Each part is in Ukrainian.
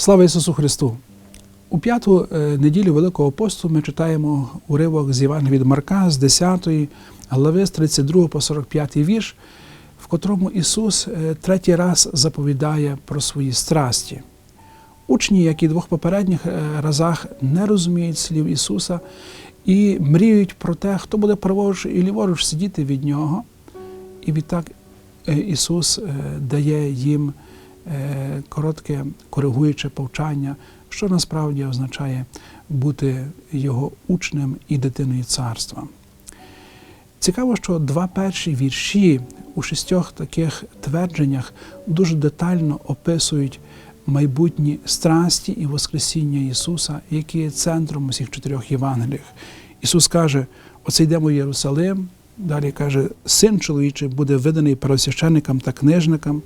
Слава Ісусу Христу! У п'яту е, неділю Великого посту ми читаємо уривок з Євангелія від Марка з 10 глави з 32 по 45 вірш, в котрому Ісус е, третій раз заповідає про свої страсті. Учні, як і двох попередніх е, разах, не розуміють слів Ісуса і мріють про те, хто буде праворуч і ліворуч сидіти від Нього. І відтак Ісус дає їм коротке коригуюче повчання, що насправді означає бути Його учнем і дитиною царства. Цікаво, що два перші вірші у шістьох таких твердженнях дуже детально описують майбутні страсті і Воскресіння Ісуса, які є центром усіх чотирьох Євангеліях. Ісус каже: оце йдемо в Єрусалим. Далі каже, син чоловічий буде виданий первосвященникам та книжникам,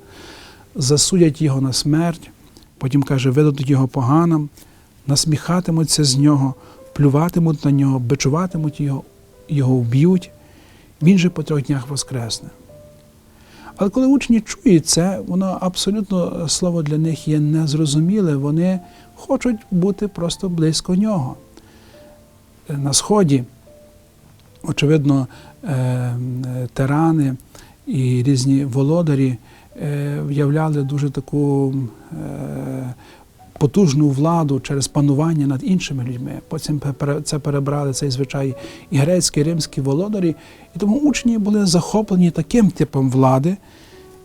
засудять його на смерть, потім каже, видадуть його поганам, насміхатимуться з нього, плюватимуть на нього, бичуватимуть його, його вб'ють. Він же по трьох днях воскресне. Але коли учні чують це, воно абсолютно слово для них є незрозуміле. Вони хочуть бути просто близько нього. На сході, очевидно, е, тирани і різні володарі е, виявляли дуже таку е, потужну владу через панування над іншими людьми. Потім це перебрали цей звичай і грецькі, і римські володарі. І тому учні були захоплені таким типом влади.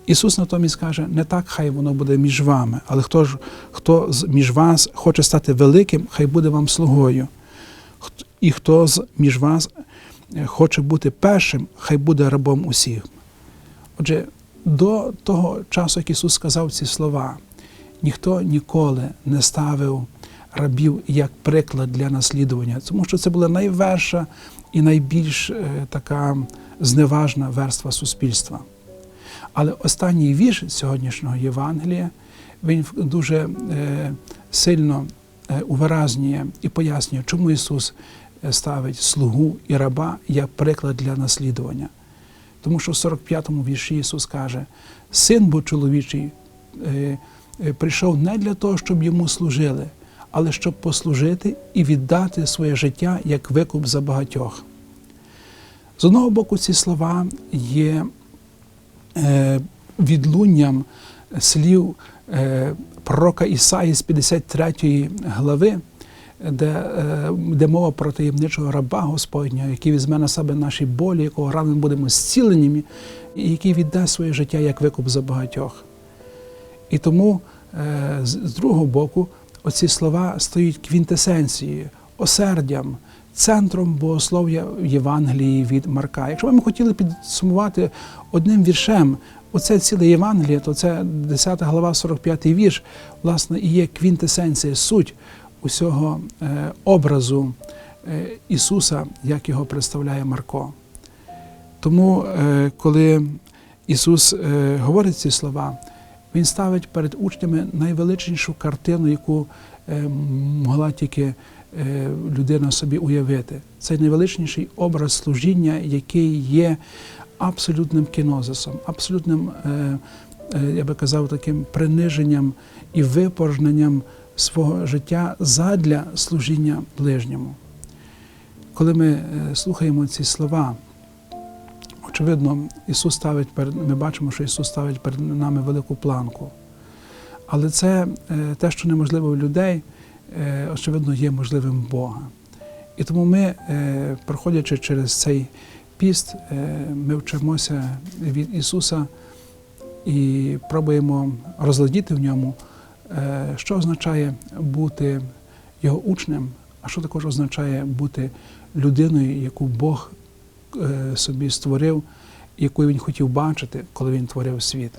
Ісус натомість каже, не так хай воно буде між вами, але хто ж хто з між вас хоче стати великим, хай буде вам слугою. І хто з між вас е, хоче бути першим, хай буде рабом усіх. Отже, до того часу, як Ісус сказав ці слова, ніхто ніколи не ставив рабів як приклад для наслідування, тому що це була найверша і найбільш е, така зневажна верства суспільства. Але останній вірш сьогоднішнього Євангелія він дуже е, сильно е, увиразнює і пояснює, чому Ісус ставить слугу і раба як приклад для наслідування. Тому що в 45-му вірші Ісус каже: Син бо чоловічий е, е, прийшов не для того, щоб йому служили, але щоб послужити і віддати своє життя як викуп за багатьох. З одного боку, ці слова є е, відлунням слів пророка Ісаї з 53 глави, де, е, де мова про таємничого раба Господнього, який візьме на себе наші болі, якого рано будемо зцілені, і який віддасть своє життя як викуп за багатьох. І тому е, з другого боку оці слова стають квінтесенцією, осердям, центром богослов'я Євангелії від Марка. Якщо б ми хотіли підсумувати одним віршем оце ціле Євангеліє, то це 10 глава, 45 вірш, власне, і є квінтесенція, суть усього е, образу е, Ісуса, як його представляє Марко. Тому, е, коли Ісус говорить ці слова, Він ставить перед учнями найвеличнішу картину, яку могла тільки людина собі уявити. Це найвеличніший образ служіння, який є абсолютним кінозисом, абсолютним, я би казав, таким приниженням і випорожненням свого життя задля служіння ближньому. Коли ми е, слухаємо ці слова, очевидно, Ісус ставить перед ми бачимо, що Ісус ставить перед нами велику планку. Але це е, те, що неможливо в людей, е, очевидно, є можливим Бога. І тому ми, проходячи через цей піст, ми вчимося від Ісуса і пробуємо розглядіти в ньому, що означає бути Його учнем, а що також означає бути людиною, яку Бог е, собі створив, яку він хотів бачити, коли він творив світ.